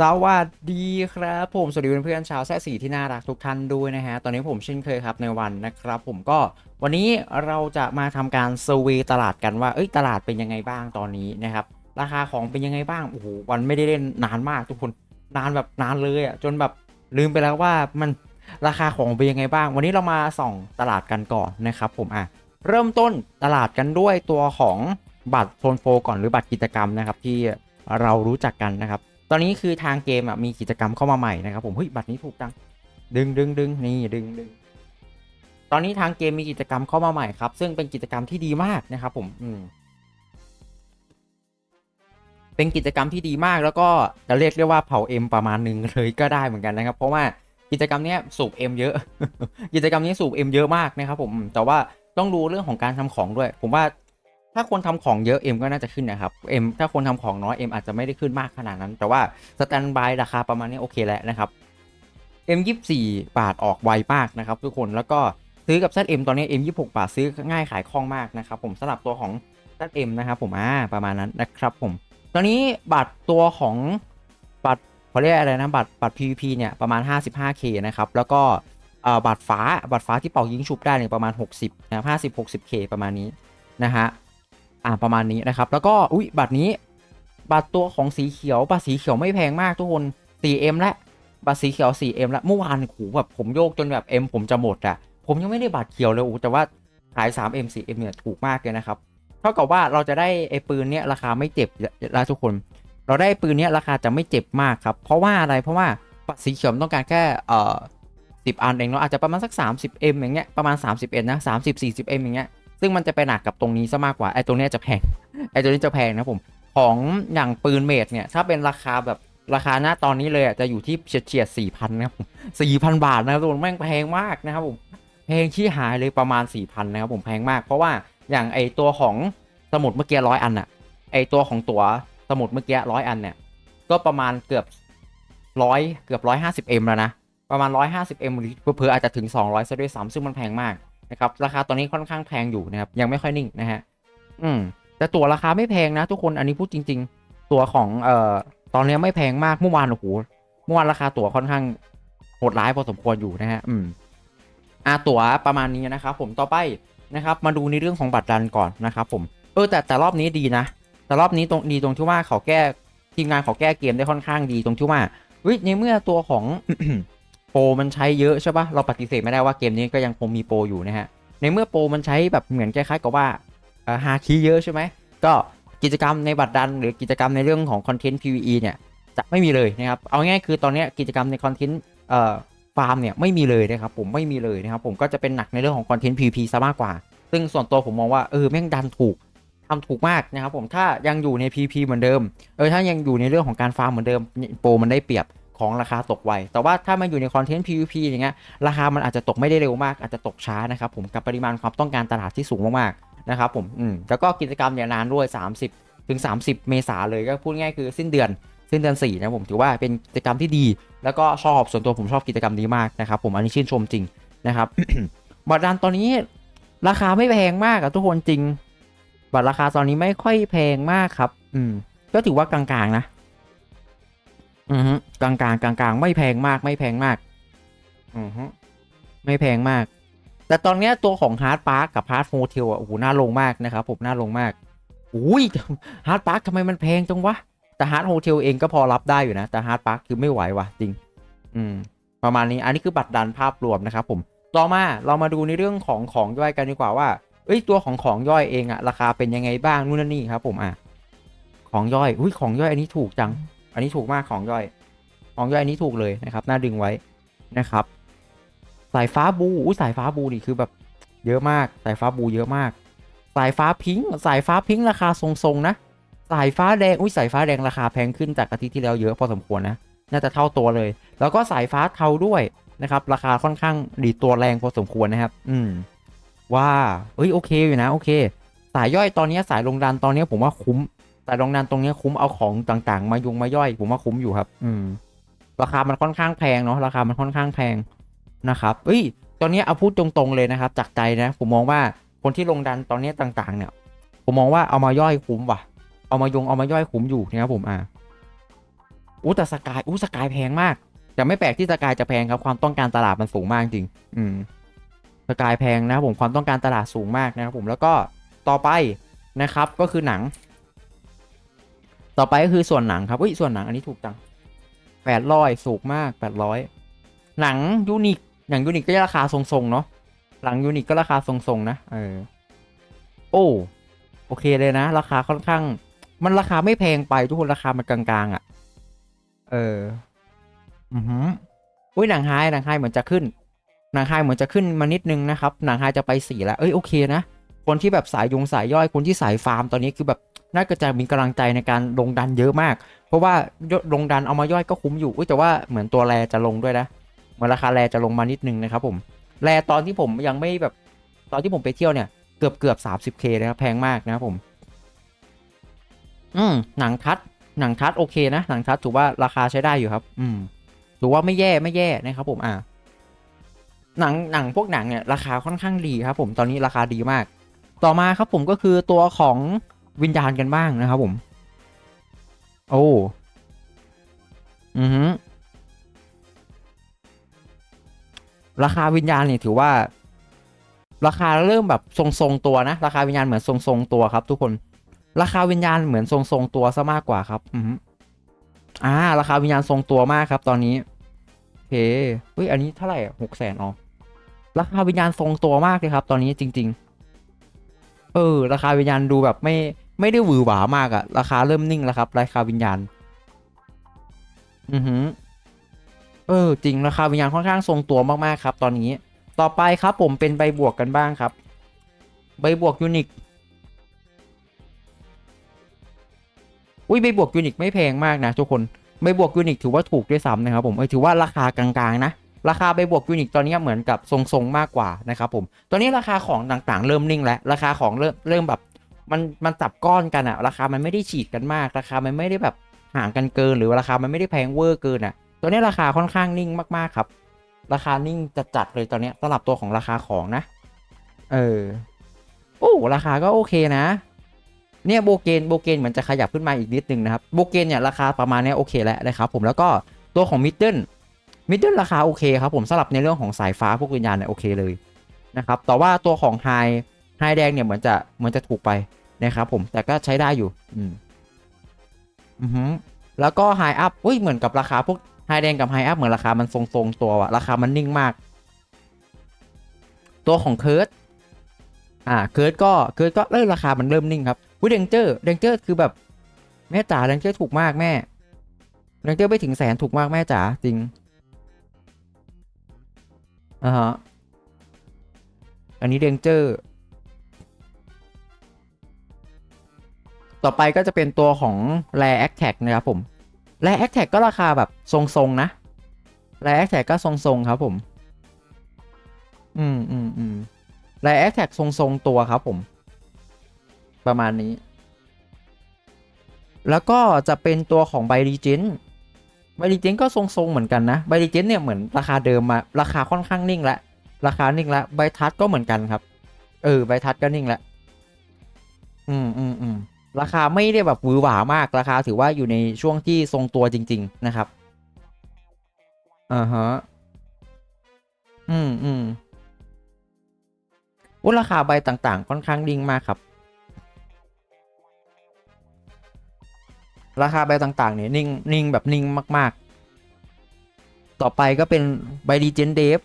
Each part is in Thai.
สวัสดีครับผมสวัสดีเพื่อนๆชาวแซ่สีที่น่ารักทุกท่านด้วยนะฮะ ตอนนี้ผมเช่นเคยครับในวันนะครับ ผมก็วันนี้เราจะมาทำการเซอร์วยตลาดกันว่าเอ้ยตลาดเป็นยังไงบ้างตอนนี้นะครับ ราคาของเป็นยังไงบ้างโอ้โหวันไม่ได้เล่นนานมากทุกคนนานแบบนานเลยอะจนแบบลืมไปแล้วว่ามันราคาของเป็นยังไงบ้าง วันนี้เรามาส่องตลาดกันก่อนนะครับ ผมอะเริ่มต้นตลาดกันด้วยตัวของบัตรโซนโฟก่อนหรือบัตรกิจกรรมนะครับที่เรารู้จักกันนะครับ อนนี้คือทางเกมอะมีกิจกรรมเข้ามาใหม่นะครับผมเฮ้ยบัตรนี้ถูกจังดึงดึงดึงนี่ดึงดึงตอนนี้ทางเกมมีกิจกรรมเข้ามาใหม่ครับ ซึ่งเป็นกิจกรรมที่ดีมากนะครับผมอืมเป็นกิจกรรมที่ดีมากแล้วก็จะเรียกได้ว่าเผาเอ็มประมาณหนึ่งเลยก็ได้เหมือนกันนะครับ เพราะว่ากิจกรรมนี้สูบเอ็มเยอะ กิจกรรมนี้สูบเอ็มเยอะมากนะครับผมแต่ว่าต้องดูเรื่องของการทำของด้วย ผมว่า ถ้าคนทำของเยอะเอ็มก็น่าจะขึ้นนะครับเอ็มถ้าคนทำของน้อยเอ็มอาจจะไม่ได้ขึ้นมากขนาดนั้น แต่ว่าสแตนบายราคาประมาณนี้โอเคแล้วนะครับเอ็มยี่สี่บาทออกไวมากนะครับทุกคนแล้วก็ซื้อกับ ZM ตอนนี้ M 26 บาทซื้อง่ายขายคล่องมากนะครับผมสำหรับตัวของ ZM นะครับผมอ่าประมาณนั้นนะครับผม ตอนนี้บัตรตัวของบัตรเขาเรียกอะไรนะบัตรบัตร PVP เนี่ยประมาณ 55k นะครับแล้วก็เอ่อบัตรฟ้าบัตรฟ้าที่เป่ายิงฉุบได้เนี่ยประมาณ 60นะครับ50 60k ประมาณนี้นะฮะ อ่าประมาณนี้นะครับ แล้วก็อุ้ยบัตรนี้ บัตรตัวของสีเขียวบัตรสีเขียวไม่แพงมากทุกคน 4M และบัตรสีเขียว 4M และเมื่อวานโหแบบผมโยกจนแบบ M ผมจะหมดอะผมยังไม่ได้บัตรเขียวเลยอ้แต่ว่าขาย 3M 4M เนี่ยถูกมากเลยนะครับเท่ากับว่าเราจะได้ไอ้ปืนเนี้ยราคาไม่เจ็บแล้วทุกคน เราได้ปืนเนี้ยราคาจะไม่เจ็บมากครับ เพราะว่าอะไรเพราะว่าปัดสีเขียวต้องการแค่เอ่อสิบอันเองเนาะอาจจะประมาณสัก 30M อย่างเงี้ยประมาณ31นะ30 40M อย่างเงี้ย ซึ่งมันจะไปหนักกับตรงนี้ซะมากกว่าไอ้ตรงเนี้ยจะแพงไอ้ตัวนี้จะแพงนะผมของอย่างปืนเมดเนี่ยถ้าเป็นราคาแบบราคาหน้าตอนนี้เลยอะจะอยู่ที่เฉียดเฉียดสี่พันนะครับผมสี่พันบาทนะครับทุกคนแม่งแพงมากนะครับผมแพงที่หายเลยประมาณสี่พันนะครับผมแพงมาก เพราะว่าอย่างไอตัวของสมุดเมื่อกี้ร้อยอันอะไอตัวของตัวสมุดเมื่อกี้ร้อยอันเนี่ยก็ประมาณเกือบร้อยเกือบร้อยห้าสิบเอ็มแล้วนะประมาณร้อยห้าสิบเอ็มหรือเผื่ออาจจะถึงสองร้อยซะด้วยซ้ำซึ่งมันแพงมาก นะครับราคาตอนนี้ค่อนข้างแพงอยู่นะครับยังไม่ค่อยนิ่งนะฮะอืมแต่ตั๋วราคาไม่แพงนะ ทุกคนอันนี้พูดจริง ๆ ตั๋วของเอ่อตอนนี้ไม่แพงมากเมื่อวานโอ้โหเมื่อวานราคาตั๋วค่อนข้างโหดร้ายพอสมควรอยู่นะฮะอืมอ่าตั๋วประมาณนี้นะครับผมต่อไปนะครับมาดูในเรื่องของบัตรดันก่อนนะครับผมเออแต่แต่รอบนี้ดีนะ แต่รอบนี้ตรงดีตรงที่ว่าเขาแก้ทีมงานเขาแก้เกมได้ค่อนข้างดีตรงที่ว่าเฮ้ยในเมื่อตัวของ โปรมันใช้เยอะใช่ปะเราปฏิเสธไม่ได้ว่าเกมนี้ก็ยังคงมีโปรอยู่นะฮะ ในเมื่อโปรมันใช้แบบเหมือนคล้ายๆกับว่าฮาคีเยอะใช่ไหม ก็กิจกรรมในบัตรดัน หรือกิจกรรมในเรื่องของคอนเทนต์ PVE เนี่ยจะไม่มีเลยนะครับ เอาง่ายๆคือตอนนี้กิจกรรมในคอนเทนต์ฟาร์มเนี่ยไม่มีเลยนะครับผมไม่มีเลยนะครับผมก็จะเป็นหนักในเรื่องของคอนเทนต์ PVP ซะมากกว่า ซึ่งส่วนตัวผมมองว่าเออแม่งดันถูกทำถูกมากนะครับผมถ้ายังอยู่ใน PP เหมือนเดิมเออถ้ายังอยู่ในเรื่องของการฟาร์มเหมือนเดิมโปรมันได้เปรียบ ของราคาตกไว แต่ว่าถ้ามันอยู่ในคอนเทนต์ PVP อย่างเงี้ย ราคามันอาจจะตกไม่ได้เร็วมาก อาจจะตกช้านะครับผม กับปริมาณความต้องการตลาดที่สูงมากๆ นะครับผม อืม แล้วก็กิจกรรมเนี่ยนานด้วย 30 ถึง 30 เมษาเลย ก็พูดง่ายคือสิ้นเดือน สิ้นเดือน4นะผม ถือว่าเป็นกิจกรรมที่ดี แล้วก็ชอบ ส่วนตัวผมชอบกิจกรรมนี้มากนะครับผม อันนี้ชื่นชมจริงนะครับบัตรดันตอนนี้ราคาไม่แพงมากอะทุกคนจริง บัตรราคาตอนนี้ไม่ค่อยแพงมากครับ อืม ก็ถือว่ากลางๆนะ อือฮึกลางๆกลางๆไม่แพงมากไม่แพงมากอือฮึไม่แพงมาก แต่ตอนเนี้ยตัวของฮาร์ดพาร์คกับฮาร์ดโฮเทลอะโอ้โหน่าลงมากนะครับผมน่าลงมากอุ้ยฮาร์ดพาร์คทำไมมันแพงจังวะแต่ฮาร์ดโฮเทลเองก็พอรับได้อยู่นะ แต่ฮาร์ดพาร์คคือไม่ไหวว่ะจริง อืม ประมาณนี้อันนี้คือบัตรดันภาพรวมนะครับผมต่อมาเรามาดูในเรื่องของของย่อยกันดีกว่าว่าเอ้ยตัวของของย่อยเองอะราคาเป็นยังไงบ้างนู่นนนนี่ครับผมอะของย่อยอุ้ยของย่อยอันนี้ถูกจัง อันนี้ถูกมากของย่อยของย่อยอันนี้ถูกเลยนะครับน่าดึงไว้นะครับ สายฟ้าบูอุ้ยสายฟ้าบูนี่คือแบบเยอะมาก สายฟ้าบูเยอะมาก สายฟ้าพิงค์สายฟ้าพิงค์ราคาทรงๆนะ สายฟ้าแดงอุ้ยสายฟ้าแดงราคาแพงขึ้นจากอาทิตย์ที่แล้วเยอะพอสมควรนะน่าจะเท่าตัวเลย แล้วก็สายฟ้าเทาด้วยนะครับ ราคาค่อนข้างดีตัวแรงพอสมควรนะครับ อืมว่าเอ้ยโอเคอยู่นะโอเค สายย่อยตอนนี้สายลงดันตอนนี้ผมว่าคุ้ม สายลงดันตรงนี้คุ้มเอาของต่างๆ มายุงมาย่อยผมว่าคุ้มอยู่ครับ อืม ราคามันค่อนข้างแพงเนาะราคามันค่อนข้างแพงนะครับเอ้ย ตอนนี้เอาพูดตรงๆเลยนะครับ จากใจนะ ผมมองว่าคนที่ลงดันตอนนี้ต่างๆ เนี่ย ผมมองว่าเอามาย่อยคุ้มว่ะ เอามายงเอามาย่อยคุ้มอยู่นะครับผมอ่าอู้แต่สกายอู้สกายแพงมากแต่ไม่แปลกที่สกายจะแพงครับความต้องการตลาดมันสูงมากจริง อืมสกายแพงนะครับผมความต้องการตลาดสูงมากนะครับผมแล้วก็ต่อไปนะครับก็คือหนัง ต่อไปก็คือส่วนหนังครับอุ้ยส่วนหนังอันนี้ถูกจังแปดร้อยสูงมากแปดร้อยหนังยูนิคหนังยูนิคก็ราคาทรงๆเนาะหลังยูนิคก็ราคาทรงๆนะเออโอ้โอเคเลยนะ ราคาค่อนข้าง มันราคาไม่แพงไปทุกคนราคามันกลางๆอะ่ะ เออ อือหืออุ้ยหนังไฮหนังไฮเหมือนจะขึ้น หนังไฮเหมือนจะขึ้นมานิดนึงนะครับ หนังไฮจะไปสี่แล้ว เอ้ยโอเคนะ คนที่แบบสายยงสายย่อยคนที่สายฟาร์มตอนนี้คือแบบ น่าจะมีกำลังใจในการลงดันเยอะมาก เพราะว่าลงดันเอามาย่อยก็คุ้มอยู่แต่ว่าเหมือนตัวแรจะลงด้วยนะเหมือนราคาแรจะลงมานิดนึงนะครับผมแรตอนที่ผมยังไม่แบบตอนที่ผมไปเที่ยวเนี่ยเกือบเกือบสามสิบเคนะครับแพงมากนะครับผม อืมหนังทัดหนังทัดโอเคนะหนังทัดถือว่าราคาใช้ได้อยู่ครับ อืมถือว่าไม่แย่ไม่แย่นะครับผมอ่าหนังหนังพวกหนังเนี่ยราคาค่อนข้างดีครับผมตอนนี้ราคาดีมาก ต่อมาครับผมก็คือตัวของ วิญญาณกันบ้างนะครับผม โอ้ อือฮึราคาวิญญาณเนี่ยถือว่า ราคาเริ่มแบบทรงๆตัวนะ ราคาวิญญาณเหมือนทรงๆตัวครับ ทุกคน ราคาวิญญาณเหมือนทรงๆตัวซะมากกว่าครับ อือฮึอ่า ราคาวิญญาณทรงตัวมากครับ ตอนนี้โอเคเฮ้ยอันนี้เท่าไหร่หกแสนอ๋อราคาวิญญาณทรงตัวมากเลยครับ ตอนนี้จริง ๆ เออ ราคาวิญญาณดูแบบไม่ ไม่ได้หวือหวามากอะราคาเริ่มนิ่งแล้วครับ ราคาวิญญาณ อือหือ เออ จริงราคาวิญญาณค่อนข้างทรงตัวมากๆครับ ตอนนี้ ต่อไปครับผมเป็นใบบวกกันบ้างครับ ใบบวกยูนิค อุ้ยใบบวกยูนิคไม่แพงมากนะทุกคน ใบบวกยูนิคถือว่าถูกด้วยซ้ำนะครับผมเออถือว่าราคากลางๆนะราคาใบบวกยูนิคตอนนี้เหมือนกับทรงๆมากกว่านะครับผม ตอนนี้ราคาของต่างๆ เริ่มนิ่งแล้ว ราคาของเริ่มเริ่มแบบ มันมันจับก้อนกันอะราคามันไม่ได้ฉีกกันมากราคามันไม่ได้แบบห่างกันเกิน หรือราคามันไม่ได้แพงเวอร์เกินอะตัวนี้ราคาค่อนข้างนิ่งมากๆครับ ราคานิ่งจัดๆเลยตอนนี้สำหรับตัวของราคาของนะ เออโอ้ราคาก็โอเคนะ เนี่ยโบเกนโบเกนเหมือนจะขยับขึ้นมาอีกนิดนึงนะครับโบเกนเนี่ยราคาประมาณนี้โอเคแล้วนะครับผมแล้วก็ตัวของมิดเดิลมิดเดิลราคาโอเคครับผมสำหรับในเรื่องของสายฟ้าพวกวิญญาณเนี่ยโอเคเลยนะครับแต่ว่าตัวของไฮ ไฮแดงเนี่ยเหมือนจะเหมือนจะถูกไปนะครับผมแต่ก็ใช้ได้อยู่ อืมอือแล้วก็ไฮอัพอุ้ยเหมือนกับราคาพวกไฮแดงกับไฮอัพเหมือนราคามันทรงๆตัวอะราคามันนิ่งมาก ตัวของเคิร์ดอ่าเคิร์ดก็เคิร์ดก็เริ่มราคามันเริ่มนิ่งครับวิเดงเจอร์เดงเจอร์คือแบบแม่จ๋าเดงเจอร์ถูกมากแม่เดงเจอร์ไม่ถึงแสนถูกมากแม่จ๋าจริงอ่าฮะอันนี้เดงเจอร์ ต่อไปก็จะเป็นตัวของแร a c t a g นะครับผมแร a c t a g ก็ราคาแบบทรงๆนะแร a c t a g ก็ทรงๆครับผม อืมอืมอืมแร a c t a g ทรงๆตัวครับผม ประมาณนี้ แล้วก็จะเป็นตัวของไบรีเจนไบรีเจนก็ทรงๆเหมือนกันนะไบรีเจนเนี่ยเหมือนราคาเดิมมาราคาค่อนข้างนิ่งแล้วราคานิ่งแล้วใบทัดก็เหมือนกันครับ เออใบทัดก็นิ่งแล้วอืมอืมอืม ราคาไม่ได้แบบหวือหวามากราคาถือว่าอยู่ในช่วงที่ทรงตัวจริง ๆ นะครับอ่าฮะอืมอืมวุ้ราคาใบต่างๆ ค่อนข้างดิ่งมากครับ ราคาใบต่างๆเนี่ยนิ่งนิ่งแบบนิ่งมาก ๆ ต่อไปก็เป็นใบดีเจนเดฟ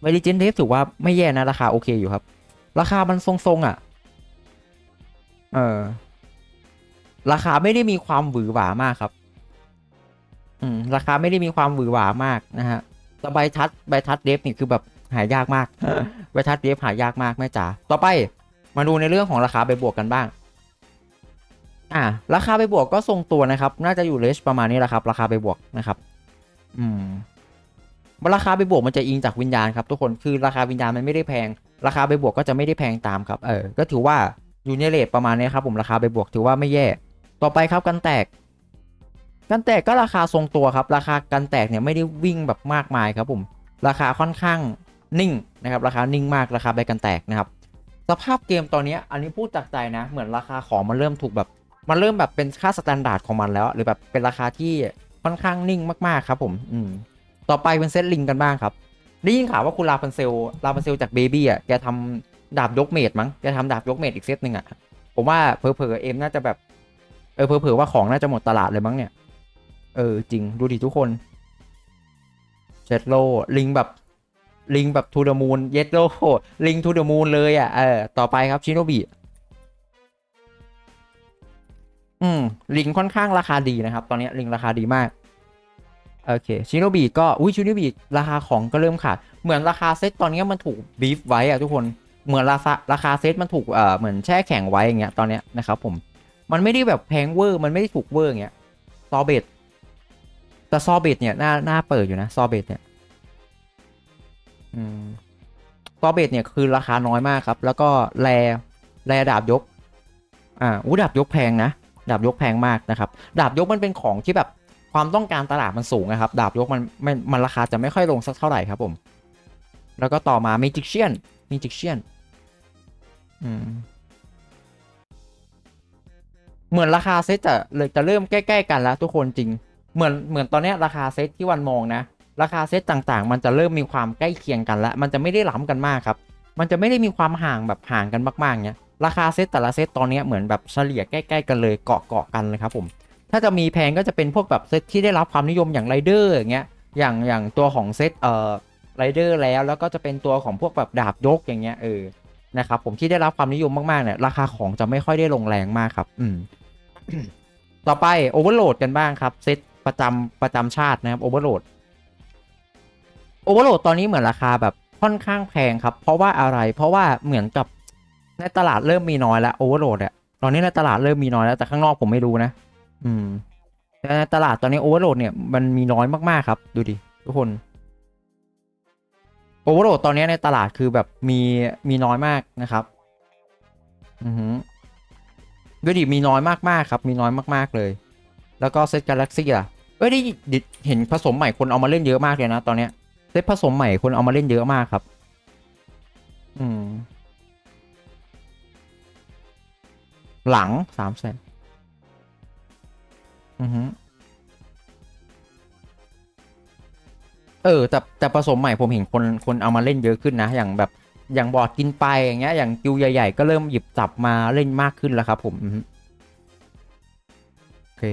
ใบดีเจนเดฟถือว่าไม่แย่นะ ราคาโอเคอยู่ครับ ราคามันทรงๆอะ เออ ราคาไม่ได้มีความหวือหวามากครับ อืม ราคาไม่ได้มีความหวือหวามากนะฮะแต่ใบทัดใบทัดเดฟนี่คือแบบหายากมากใบทัดเดฟหายากมากแม่จ๋าต่อไปมาดูในเรื่องของราคาใบบวกกันบ้าง อ่า ราคาใบบวกก็ทรงตัวนะครับ น่าจะอยู่เลชประมาณนี้แหละครับ ราคาใบบวกนะครับ อืมราคาใบบวกมันจะอิงจากวิญญาณครับทุกคนคือราคาวิญญาณมันไม่ได้แพง ราคาใบบวกก็จะไม่ได้แพงตามครับ เออ ก็ถือว่าอยู่ในเรทประมาณนี้ครับผมราคาใบบวกถือว่าไม่แย่ ต่อไปครับกันแตก กันแตกก็ราคาทรงตัวครับ ราคากันแตกเนี่ยไม่ได้วิ่งแบบมากมายครับผม ราคาค่อนข้างนิ่งนะครับ ราคานิ่งมากราคาใบกันแตกนะครับสภาพเกมตอนนี้อันนี้พูดจากใจนะ เหมือนราคาของมันเริ่มถูกแบบมันเริ่มแบบเป็นค่าสแตนดาร์ดของมันแล้ว หรือแบบเป็นราคาที่ค่อนข้างนิ่งมากๆครับผมอืมต่อไปเป็นเซตลิงกันบ้างครับได้ยินข่าวว่าคุณลาพันเซลลาพันเซลจากเบบี้อะแกทำดาบยกเมดมั้งแกทำดาบยกเมดอีกเซตหนึ่งอะผมว่าเพอเพอเอ็มน่าจะแบบ เออเพอเพอว่าของน่าจะหมดตลาดเลยมั้งเนี่ย เออจริงดูดิทุกคนเจ็ดโลลิงแบบลิงแบบทูเดมูนเยดโลลิงทูเดมูนเลยอะเออต่อไปครับชิโนบิอืมลิงค่อนข้างราคาดีนะครับ ตอนนี้ลิงราคาดีมากโอเคชิโนบิก็อุ้ยชิโนบิราคาของก็เริ่มขาดเหมือนราคาเซตตอนนี้มันถูกบีฟไว้อะทุกคนเหมือนราคาราคาเซตมันถูกเอ่อเหมือนแช่แข็งไว้อย่างเงี้ยตอนเนี้ยนะครับผม มันไม่ได้แบบแพงเวอร์ มันไม่ได้ถูกเวอร์อย่างเงี้ยซอเบตแต่ซอเบตเนี่ยหน้าหน้าเปิดอยู่นะซอเบตเนี่ยอืมซอเบตเนี่ยคือราคาน้อยมากครับ แล้วก็แรแรดาบยก อ่าอู้ดาบยกแพงนะดาบยกแพงมากนะครับ ดาบยกมันเป็นของที่แบบความต้องการตลาดมันสูงนะครับ ดาบยกมันมันมันราคาจะไม่ค่อยลงสักเท่าไหร่ครับผม แล้วก็ต่อมา Magician Magician อืม เหมือนราคาเซ็ตจะเลยจะเริ่มใกล้ๆกันแล้วทุกคนจริง เหมือนเหมือนตอนนี้ราคาเซ็ตที่วันมองนะ ราคาเซ็ตต่างๆ มันจะเริ่มมีความใกล้เคียงกันแล้ว มันจะไม่ได้ล้ำกันมากครับ มันจะไม่ได้มีความห่างแบบห่างกันมากๆเนี้ยราคาเซ็ตแต่ละเซ็ตตอนนี้เหมือนแบบเฉลี่ยใกล้ๆกันเลยเกาะเกาะกันเลยครับผม ถ้าจะมีแพงก็จะเป็นพวกแบบเซ็ตที่ได้รับความนิยมอย่างไรเดอร์อย่างเงี้ย อย่างอย่างตัวของเซ็ตเอ่อไรเดอร์แล้วแล้วก็จะเป็นตัวของพวกแบบดาบยกอย่างเงี้ยเออนะครับผมที่ได้รับความนิยมมากๆเนี่ยราคาของจะไม่ค่อยได้ลงแรงมากครับ อืม ต่อไปโอเวอร์โหลดกันบ้างครับ เซตประจำประจำชาตินะครับโอเวอร์โหลดโอเวอร์โหลดตอนนี้เหมือนราคาแบบค่อนข้างแพงครับ เพราะว่าอะไรเพราะว่าเหมือนกับในตลาดเริ่มมีน้อยแล้วโอเวอร์โหลดอะตอนนี้ในตลาดเริ่มมีน้อยแล้วแต่ข้างนอกผมไม่รู้นะ อืมแต่ในตลาดตอนนี้โอเวอร์โหลดเนี่ยมันมีน้อยมากๆครับ ดูดิทุกคนโอเวอร์โหลดตอนนี้ในตลาดคือแบบมีมีน้อยมากนะครับ อือหือ ดูดิมีน้อยมากๆครับ มีน้อยมากๆเลย แล้วก็เซตกาแล็กซี่อะเอ้ยได้ดิเห็นผสมใหม่คนเอามาเล่นเยอะมากเลยนะตอนเนี้ยเซตผสมใหม่คนเอามาเล่นเยอะมากครับ อืม หลังสามแสนอือฮึเออแต่แต่ผสมใหม่ผมเห็นคนคนเอามาเล่นเยอะขึ้นนะ อย่างแบบ อย่างบอร์ดกินไปอย่างเงี้ยอย่างกิวใหญ่ ๆ ก็เริ่มหยิบจับมาเล่นมากขึ้นแล้วครับผมโอเค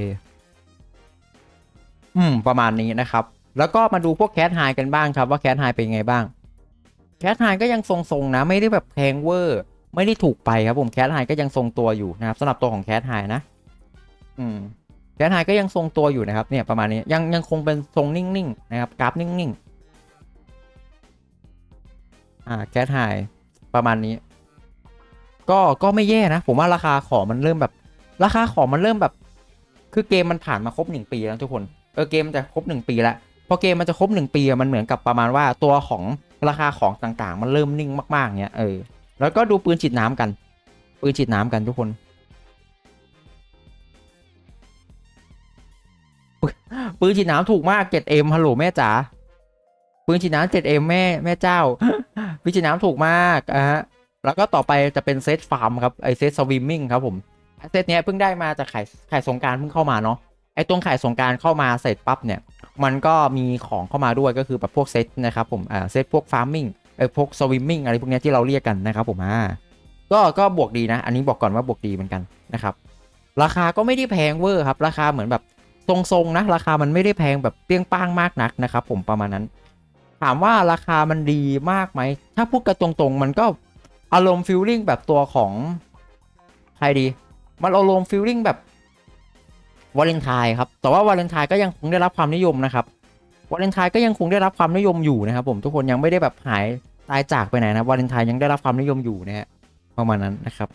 อืม ประมาณนี้นะครับ แล้วก็มาดูพวกแคทไฮกันบ้างครับว่าแคทไฮเป็นไงบ้างแคทไฮก็ยังทรงๆนะ ไม่ได้แบบแพงเวอร์ ไม่ได้ถูกไปครับผมแคทไฮก็ยังทรงตัวอยู่นะครับสำหรับตัวของแคทไฮนะ อืมแคทไฮก็ยังทรงตัวอยู่นะครับ เนี่ยประมาณนี้ยังยังคงเป็นทรงนิ่งๆนะครับกราฟนิ่งๆ อ่าแคทไฮประมาณนี้ ก็ก็ไม่แย่นะ ผมว่าราคาของมันเริ่มแบบ ราคาของมันเริ่มแบบ คือเกมมันผ่านมาครบหนึ่งปีแล้วทุกคนเออเกมมันจะครบหนึ่งปีแล้วพอเกมมันจะครบหนึ่งปีมันเหมือนกับประมาณว่าตัวของราคาของต่างๆ มันเริ่มนิ่งมากๆเนี้ยเออแล้วก็ดูปืนฉีดน้ำกัน ปืนฉีดน้ำกันทุกคน ปืนฉีดน้ำถูกมาก 7M ฮัลโหลแม่จ๋า ปืนฉีดน้ำ 7M แม่แม่เจ้าปืนฉีดน้ำถูกมากอะฮะแล้วก็ต่อไปจะเป็นเซตฟาร์มครับไอเซตสวิมมิ่งครับผมเซตเนี้ยเพิ่งได้มาจากขายขายสงการเพิ่งเข้ามาเนาะไอตรงขายสงการเข้ามาเสร็จปั๊บเนี่ย มันก็มีของเข้ามาด้วยก็คือแบบพวกเซตนะครับผมอ่าเซตพวกฟาร์มมิ่งไอพวกสวิมมิ่งอะไรพวกเนี้ยที่เราเรียกกันนะครับผมอ่าก็ก็บวกดีนะ อันนี้บอกก่อนว่าบวกดีเหมือนกันนะครับราคาก็ไม่ได้แพงเวอร์ครับราคาเหมือนแบบทรงๆนะราคามันไม่ได้แพงแบบเปรี้ยงป้างมากนักนะครับผมประมาณนั้น ถามว่าราคามันดีมากไหม ถ้าพูดกันตรงๆ มันก็อารมณ์ฟิลลิ่งแบบตัวของ ใครดี มันอารมณ์ฟิลลิ่งแบบวาเลนไทน์ครับ แต่ว่าวาเลนไทน์ก็ยังคงได้รับความนิยมนะครับวาเลนไทน์ก็ยังคงได้รับความนิยมอยู่นะครับ ผมทุกคนยังไม่ได้แบบหายตายจากไปไหนนะวาเลนไทน์ยังได้รับความนิยมอยู่นะฮะประมาณนั้นนะครับ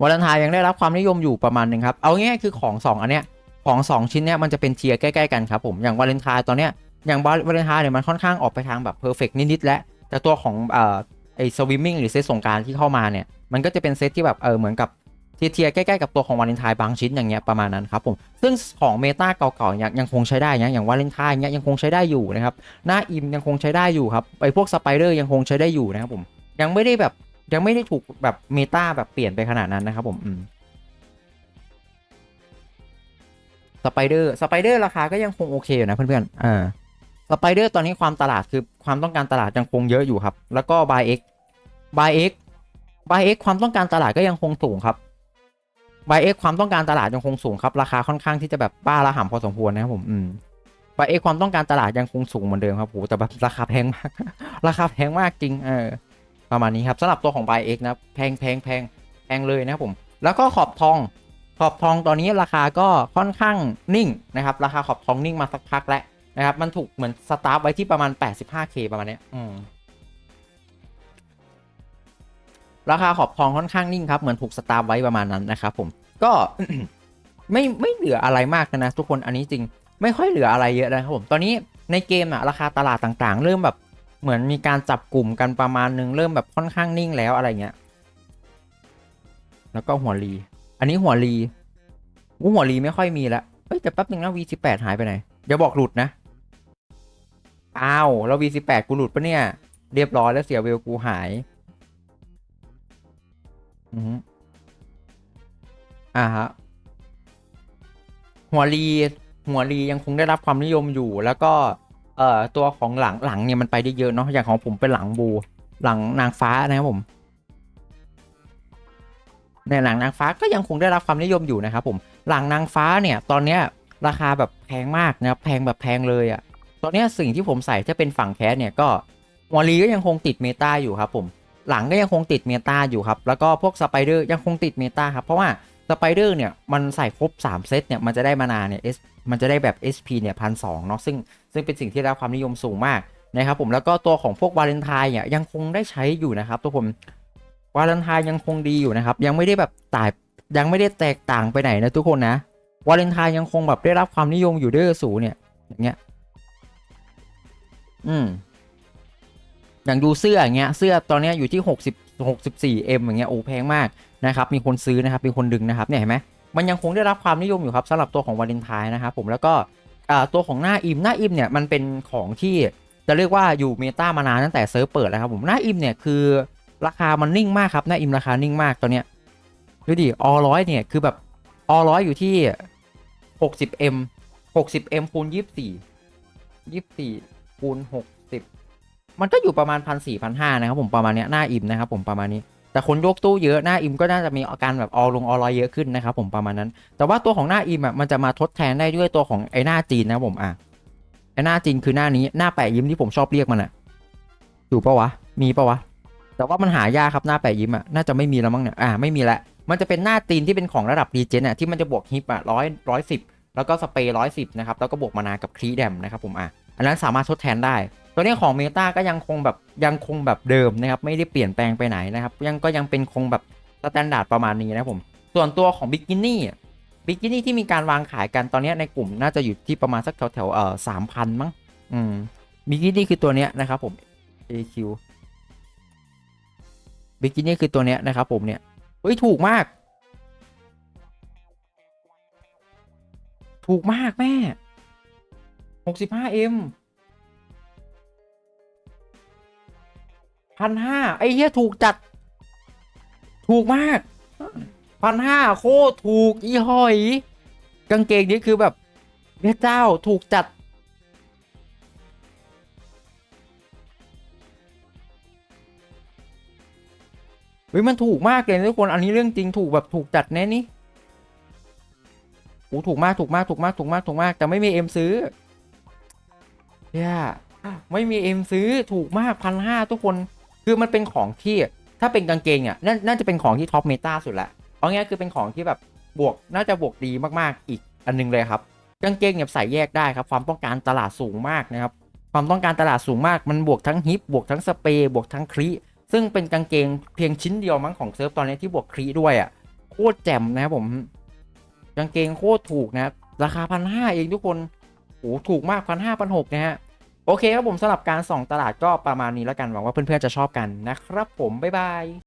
วาเลนไทน์ยังได้รับความนิยมอยู่ประมาณหนึ่งครับ เอาง่ายๆคือของสองอันเนี้ย ของสองชิ้นเนี้ยมันจะเป็นเทียร์ใกล้ๆกันครับผมอย่างวาเลนไทน์ตอนเนี้ยอย่างวาเลนไทน์เนี่ยมันค่อนข้างออกไปทางแบบเพอร์เฟกนิดๆแล้วแต่ตัวของเอ่อไอสวิมมิ่งหรือเซตสงการที่เข้ามาเนี่ยมันก็จะเป็นเซตที่แบบเออเหมือนกับเทียร์ใกล้ๆกับตัวของวาเลนไทน์บางชิ้นอย่างเงี้ยประมาณนั้นครับผมซึ่งของเมตาเก่าๆยังยังคงใช้ได้นะอย่างวาเลนไทน์เงี้ยยังคงใช้ได้อยู่นะครับหน้าอิมยังคงใช้ได้อยู่ครับไอพวกสไปเดอร์ยังคงใช้ได้อยู่นะครับผมยังไม่ได้แบบยังไม่ได้ถูกแบบเมตาแบบเปลี่ยนไปขนาดนั้นนะครับผมม สไปเดอร์สไปเดอร์ราคาก็ยังคงโอเคอยู่นะเพื่อนๆอ่าสไปเดอร์ตอนนี้ความตลาดคือความต้องการตลาดยังคงเยอะอยู่ครับ แล้วก็บายเอ็กบายเอ็กบายเอ็กความต้องการตลาดก็ยังคงสูงครับบายเอ็กความต้องการตลาดยังคงสูงครับ ราคาค่อนข้างที่จะแบบบ้าระห่ำพอสมควรนะครับผมอืมบายเอ็กความต้องการตลาดยังคงสูงเหมือนเดิมครับโหแต่แบบราคาแพงมาก ราคาแพงมากจริงเออประมาณนี้ครับสำหรับตัวของบายเอ็กนะแพงแพงแพงแพงเลยนะครับผม แล้วก็ขอบทอง ขอบทองตอนนี้ราคาก็ค่อนข้างนิ่งนะครับราคาขอบทองนิ่งมาสักพักแล้วนะครับมันถูกเหมือนสตาร์ทไว้ที่ประมาณ 85k ประมาณนี้อืมราคาขอบทองค่อนข้างนิ่งครับเหมือนถูกสตาร์ทไว้ประมาณนั้นนะครับผมก็ไม่ไม่เหลืออะไรมากนะทุกคนอันนี้จริง ไม่ค่อยเหลืออะไรเยอะนะครับผมตอนนี้ในเกมอะราคาตลาดต่างๆ เริ่มแบบเหมือนมีการจับกลุ่มกันประมาณนึงเริ่มแบบค่อนข้างนิ่งแล้วอะไรเงี้ย แล้วก็หัวรี อันนี้หัวรีกูหัวรีไม่ค่อยมีแล้วเฮ้ยแต่แป๊บนึงนะ V18 หายไปไหนอย่าบอกหลุดนะ อ้าวแล้ว V18 กูหลุดปะเนี่ย เรียบร้อยแล้วเสียเวลกูหาย อืออ่าฮะ หัวรีหัวรียังคงได้รับความนิยมอยู่ แล้วก็ เอ่อ ตัวของหลังหลังเนี่ยมันไปได้เยอะเนาะ อย่างของผมเป็นหลังบู หลังนางฟ้านะครับผม ในหลังนางฟ้าก็ยังคงได้รับความนิยมอยู่นะครับผมหลังนางฟ้าเนี่ยตอนเนี้ยราคาแบบแพงมากนะครับแพงแบบแพงเลยอะ่ะตอนเนี้ยสิ่งที่ผมใส่ถ้าเป็นฝั่งแคสเนี่ยก็วอลลีก็ยังคงติดเมตาอยู่ครับผมหลังก็ยังคงติดเมตาอยู่ครับแล้วก็พวกสไปเดอร์ยังคงติดเมตาครับเพราะว่าสไปเดอร์เนี่ยมันใส่ครบ 3 เซตเนี่ยมันจะได้มานาเนี่ย S มันจะได้แบบ SP เนี่ยพันสเนาะซึ่งซึ่งเป็นสิ่งที่ได้ความนิยมสูงมากนะครับผมแล้วก็ตัวของพวกวาเลนไทน์เนี่ยยังคงได้ใช้อยู่นะครับทุกคน วาเลนไทน์ยังคงดีอยู่นะครับ ยังไม่ได้แบบตายยังไม่ได้แตกต่างไปไหนนะทุกคนนะวาเลนไทน์ยังคงแบบได้รับความนิยมอยู่เด้อสูเนี่ยอย่างเงี้ยอืมอย่างดูเสื้ออย่างเงี้ยเสื้อตอนนี้อยู่ที่60 64 m อย่างเงี้ยโอ้แพงมากนะครับมีคนซื้อนะครับมีคนดึงนะครับเนี่ยเห็นไหมมันยังคงได้รับความนิยมอยู่ครับสำหรับตัวของวาเลนไทน์นะครับผมแล้วก็ตัวของหน้าอิมหน้าอิมเนี่ยมันเป็นของที่จะเรียกว่าอยู่เมตามานานตั้งแต่เซิร์ฟเปิดแล้วครับผมหน้าอิมเนี่ยคือ ราคามันนิ่งมากครับหน้าอิมราคานิ่งมากตอนเนี้ยดูดิอร้อยเนี่ยคือแบบอร้อยอยู่ที่ 60m 60m คูณ24 24คูณ60มันก็อยู่ประมาณ1 4 0 0 1,500นห้านะครับผมประมาณเนี้ยหน้าอิมนะครับผมประมาณนี้แต่คนยกตู้เยอะหน้าอิมก็น่าจะมีอาการแบบออลงออร้อยเยอะขึ้นนะครับผมประมาณนั้น แต่ว่าตัวของหน้าอิมอะมันจะมาทดแทนได้ด้วยตัวของไอ้หน้าจีนนะครับผมอะไอ้หน้าจีนคือหน้านี้หน้าแปะยิ้มที่ผมชอบเรียกมันอะอยู่ปะวะมีปะวะ แต่ว่ามันหายากครับหน้าแปะยิ้มอะน่าจะไม่มีแล้วมั้งเนี่ยอ่าไม่มีละมันจะเป็นหน้าตีนที่เป็นของระดับรีเจนอะที่มันจะบวกฮิปอะร้อยร้อยสิบแล้วก็สเปรย์ร้อยสิบนะครับแล้วก็บวกมานากับครีแดมนะครับผมอะอันนั้นสามารถทดแทนได้ ตัวนี้ของเมตาก็ยังคงแบบยังคงแบบเดิมนะครับไม่ได้เปลี่ยนแปลงไปไหนนะครับยังก็ยังเป็นคงแบบสแตนดาร์ดประมาณนี้นะผมส่วนตัวของบิกินี่บิกินี่ที่มีการวางขายกันตอนนี้ในกลุ่มน่าจะอยู่ที่ประมาณสักแถวแถวเอ่อสามพันมั้งอืมบิกินี่คือตัวเนี้ยนะครับผม AQ บิกินี่คือตัวเนี้ยนะครับผมเนี่ยเฮ้ยถูกมาก ถูกมากแม่หกสิบห้าเอ็มพันห้าไอ้เหี้ยถูกจัด ถูกมากพันห้าโคตรถูกอีหอย กางเกงนี้คือแบบพระเจ้าถูกจัด ฮ้ยมันถูกมากเลยทุกคนอันนี้เรื่องจริงถูกแบบถูกจัดแน่นี่โอ้ถูกมากถูกมากถูกมากถูกมากถูกมากแต่ไม่มีเอ็มซื้อเนี่ยไม่มีเอ็มซื้อถูกมากพันห้าทุกคนคือมันเป็นของที่ถ้าเป็นกางเกงอะน่าน่าจะเป็นของที่ท็อปเมตาสุดละเอาะงี้คือเป็นของที่แบบบวกน่าจะบวกดีมากๆอีกอันหนึงเลยครับกางเกงเนี่ยใส่แยกได้ครับ ความต้องการตลาดสูงมากนะครับความต้องการตลาดสูงมากมันบวกทั้งฮิปบวกทั้งสเปรย์บวกทั้งครี ซึ่งเป็นกางเกงเพียงชิ้นเดียวมั้งของเซิร์ฟตอนนี้ที่บวกครีด้วยอะโคตรแจ่มนะครับผม กางเกงโคตรถูกนะราคาพันห้าเองทุกคนโอ้ถูกมากพันห้าพันหกนะฮะโอเคครับผมสำหรับการส่องตลาดก็ประมาณนี้แล้วกันหวังว่าเพื่อนๆจะชอบกันนะครับผมบ๊ายบาย